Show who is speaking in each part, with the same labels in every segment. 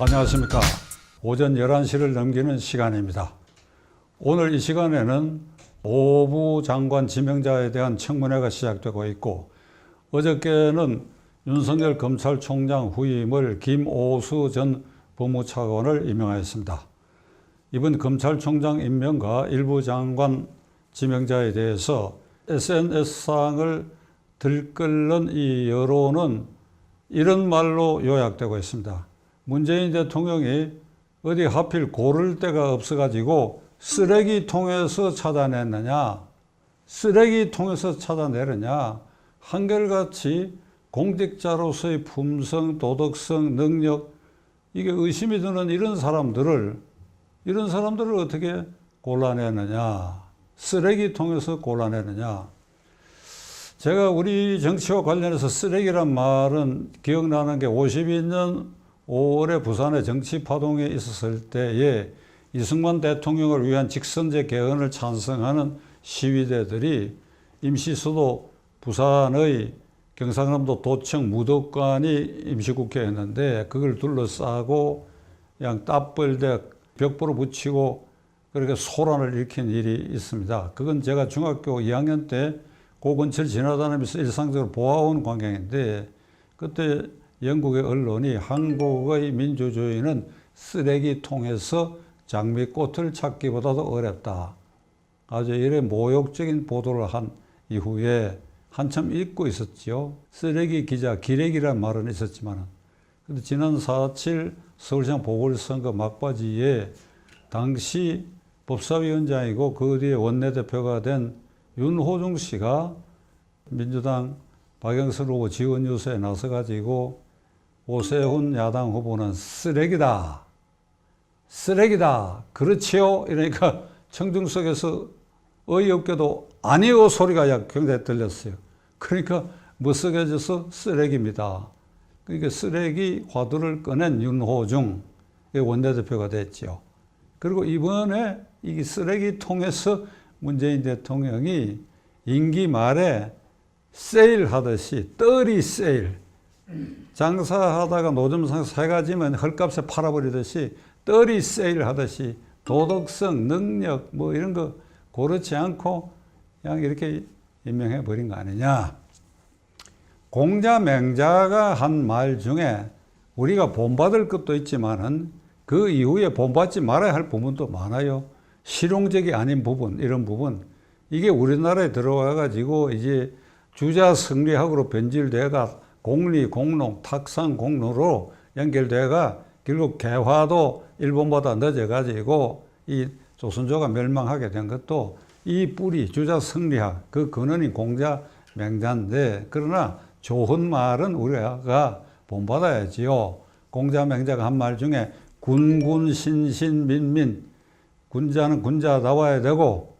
Speaker 1: 안녕하십니까. 오전 11시를 넘기는 시간입니다. 오늘 이 시간에는 오부 장관 지명자에 대한 청문회가 시작되고 있고 어저께는 윤석열 검찰총장 후임을 김오수 전 법무차관을 임명하였습니다. 이번 검찰총장 임명과 일부 장관 지명자에 대해서 SNS상을 들끓는 이 여론은 이런 말로 요약되고 있습니다. 문재인 대통령이 어디 하필 고를 데가 없어가지고 쓰레기통에서 찾아냈느냐, 쓰레기통에서 찾아내느냐, 한결같이 공직자로서의 품성, 도덕성, 능력, 이게 의심이 드는 이런 사람들을, 이런 사람들을 어떻게 골라내느냐, 쓰레기통에서 골라내느냐. 제가 우리 정치와 관련해서 쓰레기란 말은 기억나는 게 52년 5월에 부산의 정치 파동에 있었을 때에 이승만 대통령을 위한 직선제 개헌을 찬성하는 시위대들이 임시 수도 부산의 경상남도 도청 무덕관이 임시국회였는데 그걸 둘러싸고 그냥 따뻘대 벽보로 붙이고 그렇게 소란을 일으킨 일이 있습니다. 그건 제가 중학교 2학년 때 고 근처 지나다니면서 일상적으로 보아온 광경인데 그때 영국의 언론이 한국의 민주주의는 쓰레기통에서 장미꽃을 찾기보다도 어렵다. 아주 이래 모욕적인 보도를 한 이후에 한참 잊고 있었지요. 쓰레기 기자 기레기란 말은 있었지만 근데 지난 4.7 서울시장 보궐선거 막바지에 당시 법사위원장이고 그 뒤에 원내대표가 된 윤호중 씨가 민주당 박영선 후보 지원 유세에 나서 가지고 오세훈 야당 후보는 쓰레기다. 쓰레기다. 그렇지요? 이러니까 청중석에서 어이없게도 아니요 소리가 약 굉장히 들렸어요. 그러니까 멋쓰게져서 쓰레기입니다. 그러니까 쓰레기 화두를 꺼낸 윤호중 원내대표가 됐죠. 그리고 이번에 이 쓰레기통에서 문재인 대통령이 임기 말에 세일 하듯이 떨이 세일 장사하다가 노점상 세 가지면 헐값에 팔아버리듯이 떨이 세일 하듯이 도덕성, 능력 뭐 이런 거 고르지 않고 그냥 이렇게 임명해 버린 거 아니냐. 공자 맹자가 한 말 중에 우리가 본받을 것도 있지만은 그 이후에 본받지 말아야 할 부분도 많아요. 실용적이 아닌 부분, 이런 부분. 이게 우리나라에 들어와 가지고 이제 주자 승리학으로 변질돼가 공리, 공농, 탁상, 공로로 연결돼가 결국 개화도 일본보다 늦어가지고 이 조선조가 멸망하게 된 것도 이 뿌리 주자 승리학 그 근원인 공자 맹자인데 그러나 좋은 말은 우리가 본받아야지요. 공자 맹자가 한 말 중에 군군 신신 민민 군자는 군자다워야 되고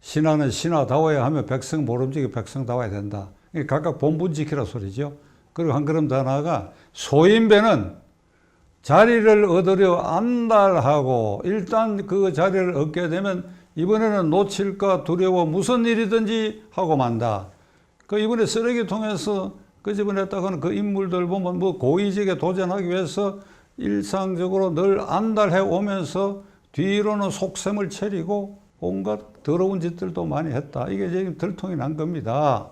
Speaker 1: 신하는 신하다워야 하며 백성 모름지기 백성다워야 된다. 각각 본분 지키라 소리죠. 그리고 한 걸음 더 나아가 소인배는 자리를 얻으려 안달하고 일단 그 자리를 얻게 되면 이번에는 놓칠까 두려워 무슨 일이든지 하고 만다. 그 이번에 쓰레기통에서 끄집어냈다가는 그 인물들 보면 뭐 고위직에 도전하기 위해서 일상적으로 늘 안달해 오면서 뒤로는 속셈을 차리고 온갖 더러운 짓들도 많이 했다. 이게 지금 들통이 난 겁니다.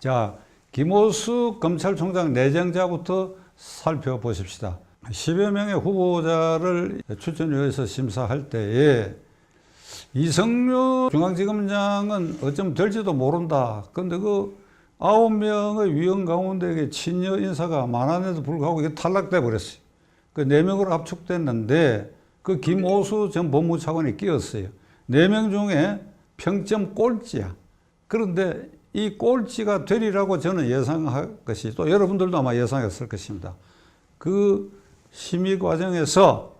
Speaker 1: 자, 김호수 검찰총장 내정자부터 살펴보십시다. 10여 명의 후보자를 추천위에서 심사할 때에 이성료 중앙지검장은 어쩜 될지도 모른다. 근데 그 아홉 명의 위원 가운데 친여 인사가 많았는데도 불구하고 이게 탈락돼 버렸어요. 그 네 명으로 압축됐는데 그 김오수 전 법무차관이 끼었어요. 네 명 중에 평점 꼴찌야. 그런데 이 꼴찌가 되리라고 저는 예상할 것이 또 여러분들도 아마 예상했을 것입니다. 그 심의 과정에서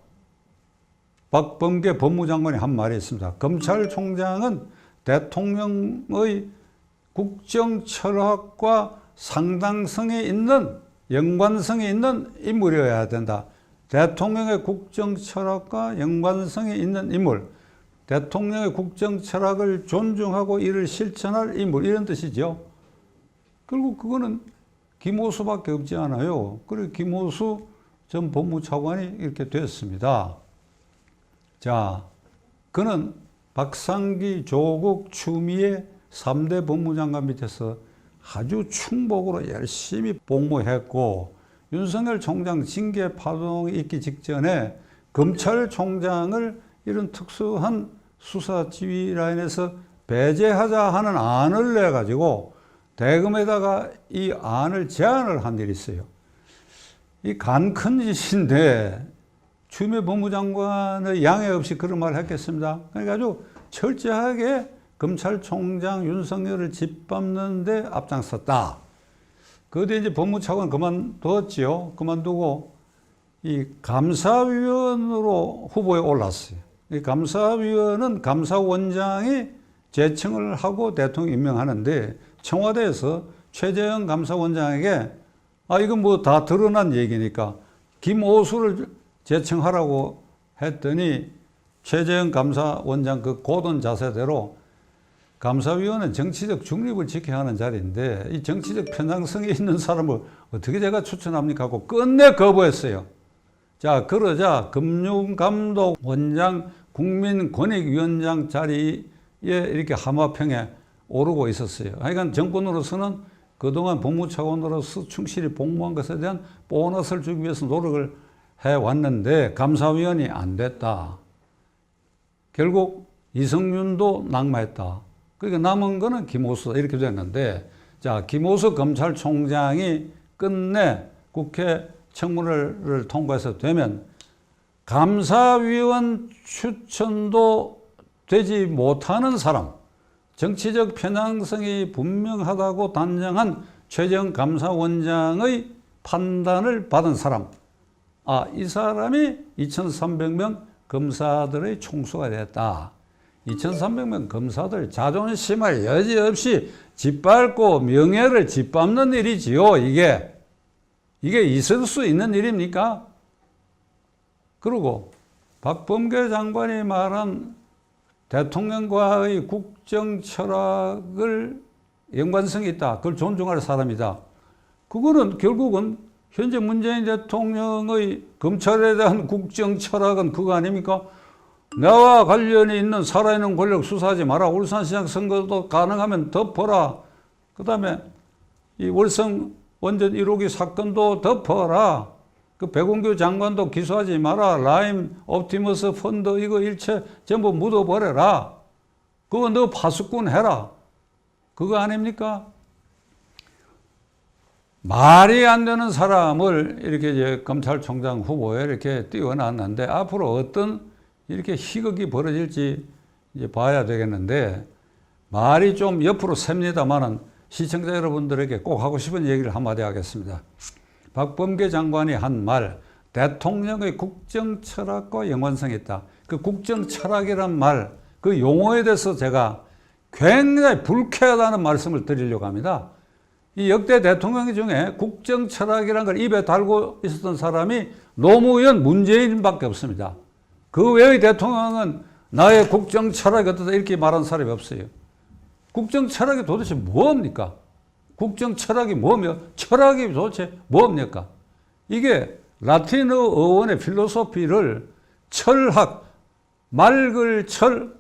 Speaker 1: 박범계 법무장관이 한 말이 있습니다. 검찰총장은 대통령의 국정 철학과 상당성에 있는 연관성이 있는 인물이어야 된다. 대통령의 국정 철학과 연관성이 있는 인물, 대통령의 국정 철학을 존중하고 이를 실천할 인물 이런 뜻이죠. 결국 그거는 김호수밖에 없지 않아요. 그리고 김호수 전 법무차관이 이렇게 됐습니다. 자, 그는 박상기, 조국, 추미애 3대 법무장관 밑에서 아주 충복으로 열심히 복무했고 윤석열 총장 징계 파동이 있기 직전에 검찰총장을 이런 특수한 수사 지휘 라인에서 배제하자 하는 안을 내 가지고 대검에다가 이 안을 제안을 한 일이 있어요. 이 간 큰 짓인데 추미애 법무장관의 양해 없이 그런 말을 했겠습니다. 그러니까 아주 철저하게 검찰총장 윤석열을 짓밟는데 앞장섰다. 그때 이제 법무차관 그만뒀지요. 그만두고 이 감사위원으로 후보에 올랐어요. 이 감사위원은 감사원장이 제청을 하고 대통령 임명하는데 청와대에서 최재형 감사원장에게 아 이건 뭐 다 드러난 얘기니까 김오수를 제청하라고 했더니 최재형 감사원장 그 고든 자세대로 감사위원은 정치적 중립을 지켜야 하는 자리인데 이 정치적 편향성이 있는 사람을 어떻게 제가 추천합니까 하고 끝내 거부했어요. 자 그러자 금융감독원장 국민권익위원장 자리에 이렇게 하마평에 오르고 있었어요. 하여간 정권으로서는 그동안 법무차관으로서 충실히 복무한 것에 대한 보너스를 주기 위해서 노력을 해왔는데 감사위원이 안 됐다. 결국 이성윤도 낙마했다. 그러니까 남은 거는 김호수다. 이렇게 됐는데, 자, 김호수 검찰총장이 끝내 국회 청문회를 통과해서 되면 감사위원 추천도 되지 못하는 사람, 정치적 편향성이 분명하다고 단정한 최정 감사원장의 판단을 받은 사람, 아, 이 사람이 2,300명 검사들의 총수가 됐다. 2,300명 검사들 자존심을 여지없이 짓밟고 명예를 짓밟는 일이지요, 이게. 이게 있을 수 있는 일입니까? 그리고 박범계 장관이 말한 대통령과의 국정 철학을 연관성이 있다. 그걸 존중할 사람이다. 그거는 결국은 현재 문재인 대통령의 검찰에 대한 국정 철학은 그거 아닙니까? 나와 관련이 있는 살아있는 권력 수사하지 마라. 울산시장 선거도 가능하면 덮어라. 그 다음에 이 월성 원전 1호기 사건도 덮어라. 그 백운규 장관도 기소하지 마라. 라임 옵티머스 펀드 이거 일체 전부 묻어버려라. 그거 너 파수꾼 해라. 그거 아닙니까? 말이 안 되는 사람을 이렇게 이제 검찰총장 후보에 이렇게 띄워놨는데 앞으로 어떤 이렇게 희극이 벌어질지 이제 봐야 되겠는데 말이 좀 옆으로 셉니다만은 시청자 여러분들에게 꼭 하고 싶은 얘기를 한마디 하겠습니다. 박범계 장관이 한 말, 대통령의 국정 철학과 연관성이 있다. 그 국정 철학이란 말, 그 용어에 대해서 제가 굉장히 불쾌하다는 말씀을 드리려고 합니다. 이 역대 대통령 중에 국정 철학이라는 걸 입에 달고 있었던 사람이 노무현 문재인밖에 없습니다. 그 외의 대통령은 나의 국정 철학이 어떻다 이렇게 말한 사람이 없어요. 국정 철학이 도대체 뭡니까? 국정 철학이 뭐며 철학이 도대체 뭡니까? 이게 라틴어 어원의 필로소피를 철학, 맑을 철,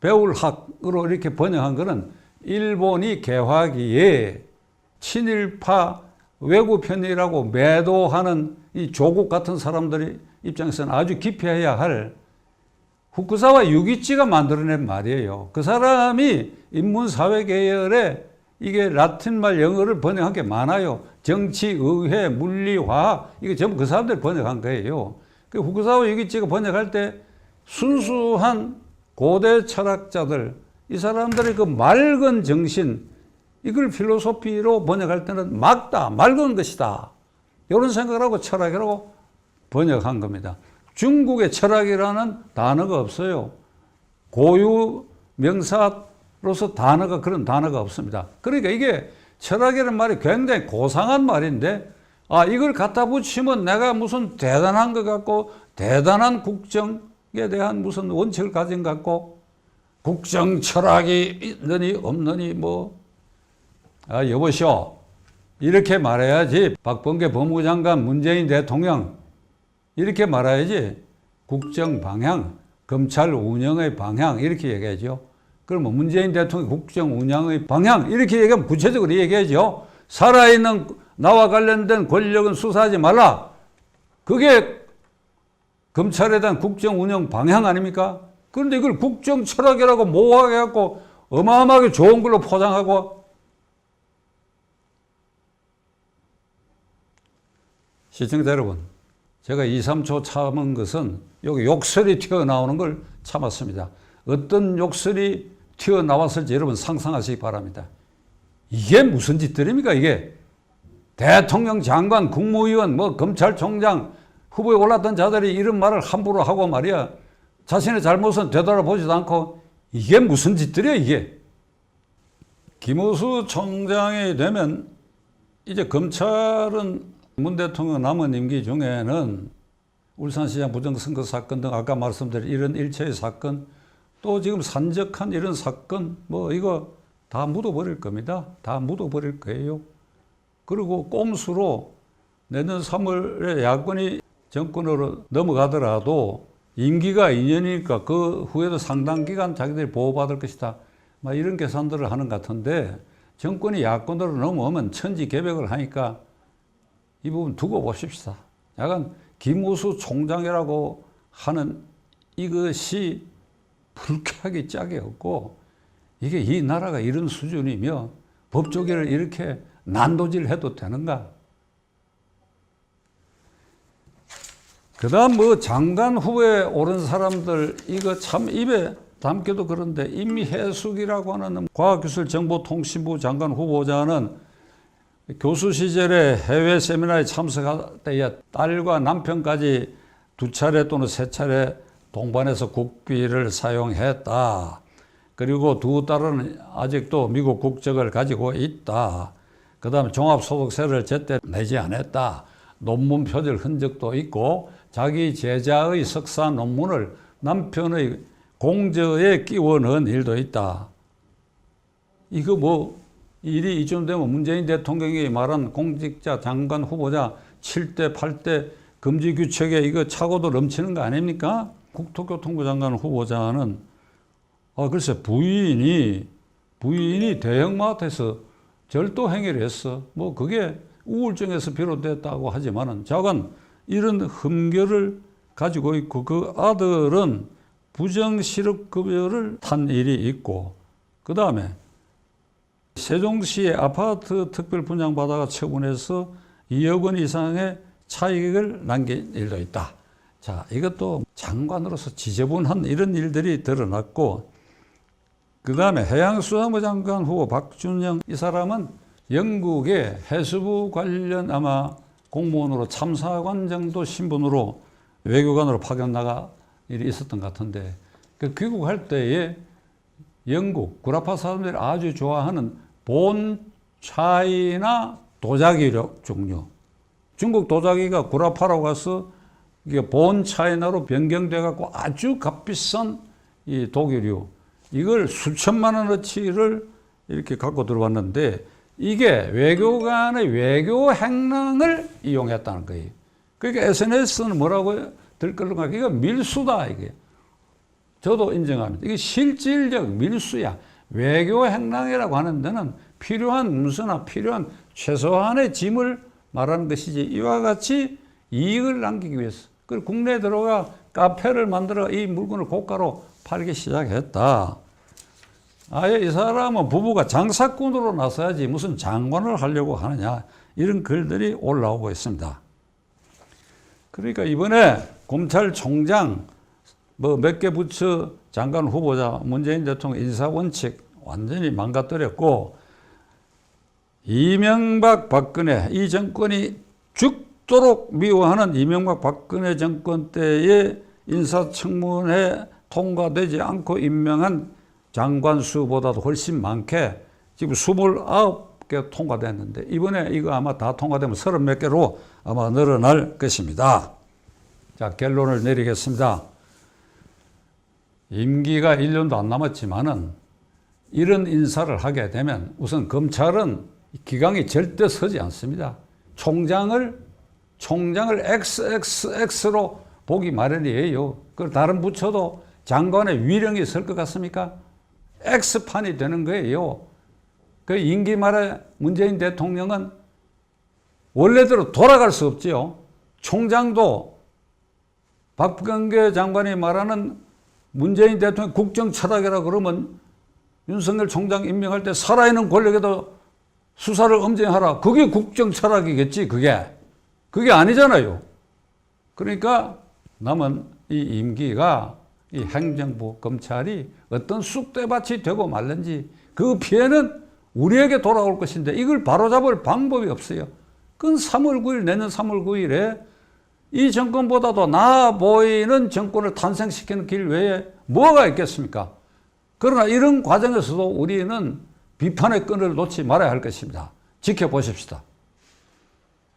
Speaker 1: 배울 학으로 이렇게 번역한 것은 일본이 개화기에 친일파 외구 편이라고 매도하는 이 조국 같은 사람들이 입장에서는 아주 기피해야 할 후쿠사와 유기치가 만들어낸 말이에요. 그 사람이 인문사회 계열에 이게 라틴 말 영어를 번역한 게 많아요. 정치, 의회, 물리, 화학 이게 전부 그 사람들이 번역한 거예요. 그 후쿠사와 유기치가 번역할 때 순수한 고대 철학자들 이 사람들의 그 맑은 정신 이걸 필로소피로 번역할 때는 맑다, 맑은 것이다. 이런 생각을 하고 철학이라고 번역한 겁니다. 중국의 철학이라는 단어가 없어요. 고유 명사 로서 단어가 그런 단어가 없습니다. 그러니까 이게 철학이라는 말이 굉장히 고상한 말인데 아 이걸 갖다 붙이면 내가 무슨 대단한 것 같고 대단한 국정에 대한 무슨 원칙을 가진 것 같고 국정 철학이 있느니 없느니 뭐. 아, 여보시오. 이렇게 말해야지. 박범계 법무장관 문재인 대통령. 이렇게 말해야지. 국정 방향, 검찰 운영의 방향 이렇게 얘기하죠. 그러면 문재인 대통령 국정 운영의 방향 이렇게 얘기하면 구체적으로 얘기하죠. 살아있는 나와 관련된 권력은 수사하지 말라. 그게 검찰에 대한 국정 운영 방향 아닙니까? 그런데 이걸 국정 철학이라고 모호하게 갖고 어마어마하게 좋은 걸로 포장하고 시청자 여러분, 제가 2, 3초 참은 것은 여기 욕설이 튀어나오는 걸 참았습니다. 어떤 욕설이 튀어나왔을지 여러분 상상하시기 바랍니다. 이게 무슨 짓들입니까, 이게? 대통령, 장관, 국무위원, 뭐 검찰총장 후보에 올랐던 자들이 이런 말을 함부로 하고 말이야. 자신의 잘못은 되돌아보지도 않고 이게 무슨 짓들이야, 이게? 김호수 총장이 되면 이제 검찰은 문 대통령 남은 임기 중에는 울산시장 부정선거 사건 등 아까 말씀드린 이런 일체의 사건 또 지금 산적한 이런 사건 뭐 이거 다 묻어버릴 겁니다. 다 묻어버릴 거예요. 그리고 꼼수로 내년 3월에 야권이 정권으로 넘어가더라도 임기가 2년이니까 그 후에도 상당 기간 자기들이 보호받을 것이다. 막 이런 계산들을 하는 것 같은데 정권이 야권으로 넘어오면 천지 개벽을 하니까 이 부분 두고 보십시다. 약간 김우수 총장이라고 하는 이것이 불쾌하기 짝이 없고 이게 이 나라가 이런 수준이며 법조계를 이렇게 난도질 해도 되는가? 그 다음 뭐 장관 후보에 오른 사람들 이거 참 입에 담기도 그런데 임혜숙이라고 하는 과학기술정보통신부 장관 후보자는 교수 시절에 해외 세미나에 참석할 때에 딸과 남편까지 두 차례 또는 세 차례 동반해서 국비를 사용했다. 그리고 두 딸은 아직도 미국 국적을 가지고 있다. 그 다음에 종합소득세를 제때 내지 않았다. 논문 표절 흔적도 있고 자기 제자의 석사 논문을 남편의 공저에 끼워 넣은 일도 있다. 이거 뭐 일이 이쯤 되면 문재인 대통령이 말한 공직자 장관 후보자 7대 8대 금지 규칙에 이거 차고도 넘치는 거 아닙니까? 국토교통부 장관 후보자는 아 글쎄 부인이 부인이 대형마트에서 절도 행위를 했어. 뭐 그게 우울증에서 비롯됐다고 하지만은 자관 이런 흠결을 가지고 있고 그 아들은 부정 실업 급여를 탄 일이 있고 그 다음에 세종시에 아파트 특별 분양 받아가 처분해서 2억 원 이상의 차익을 남긴 일도 있다. 자, 이것도 장관으로서 지저분한 이런 일들이 드러났고, 그 다음에 해양수산부 장관 후보 박준영 이 사람은 영국의 해수부 관련 아마 공무원으로 참사관 정도 신분으로 외교관으로 파견 나가 일이 있었던 것 같은데, 그 귀국할 때에 영국 구라파 사람들이 아주 좋아하는 본 차이나 도자기 종류. 중국 도자기가 구라파라고 가서 이게 본 차이나로 변경돼 갖고 아주 값비싼 이 독일유 이걸 수천만 원어치를 이렇게 갖고 들어왔는데 이게 외교관의 외교 행랑을 이용했다는 거예요. 그러니까 SNS는 뭐라고 들끓는가? 이거 밀수다 이게. 저도 인정합니다. 이게 실질적 밀수야. 외교 행랑이라고 하는 데는 필요한 문서나 필요한 최소한의 짐을 말하는 것이지 이와 같이 이익을 남기기 위해서 그리고 국내에 들어가 카페를 만들어 이 물건을 고가로 팔기 시작했다. 아예 이 사람은 부부가 장사꾼으로 나서야지 무슨 장관을 하려고 하느냐 이런 글들이 올라오고 있습니다. 그러니까 이번에 검찰총장 뭐 몇 개 부처 장관 후보자 문재인 대통령 인사 원칙 완전히 망가뜨렸고 이명박 박근혜 이 정권이 죽 도록 미워하는 이명박 박근혜 정권 때의 인사청문회 통과되지 않고 임명한 장관 수보다도 훨씬 많게 지금 29개 통과됐는데 이번에 이거 아마 다 통과되면 30몇 개로 아마 늘어날 것입니다. 자, 결론을 내리겠습니다. 임기가 1년도 안 남았지만은 이런 인사를 하게 되면 우선 검찰은 기강이 절대 서지 않습니다. 총장을 총장을 XXX로 보기 마련이에요. 그 다른 부처도 장관의 위령이 있을 것 같습니까? X판이 되는 거예요. 그 임기 말에 문재인 대통령은 원래대로 돌아갈 수 없지요. 총장도 박근계 장관이 말하는 문재인 대통령 국정 철학이라 그러면 윤석열 총장 임명할 때 살아있는 권력에도 수사를 엄정하라. 그게 국정 철학이겠지, 그게. 그게 아니잖아요. 그러니까 남은 이 임기가 이 행정부, 검찰이 어떤 쑥대밭이 되고 말는지 그 피해는 우리에게 돌아올 것인데 이걸 바로잡을 방법이 없어요. 그건 3월 9일, 내년 3월 9일에 이 정권보다도 나아 보이는 정권을 탄생시키는 길 외에 뭐가 있겠습니까? 그러나 이런 과정에서도 우리는 비판의 끈을 놓지 말아야 할 것입니다. 지켜보십시다.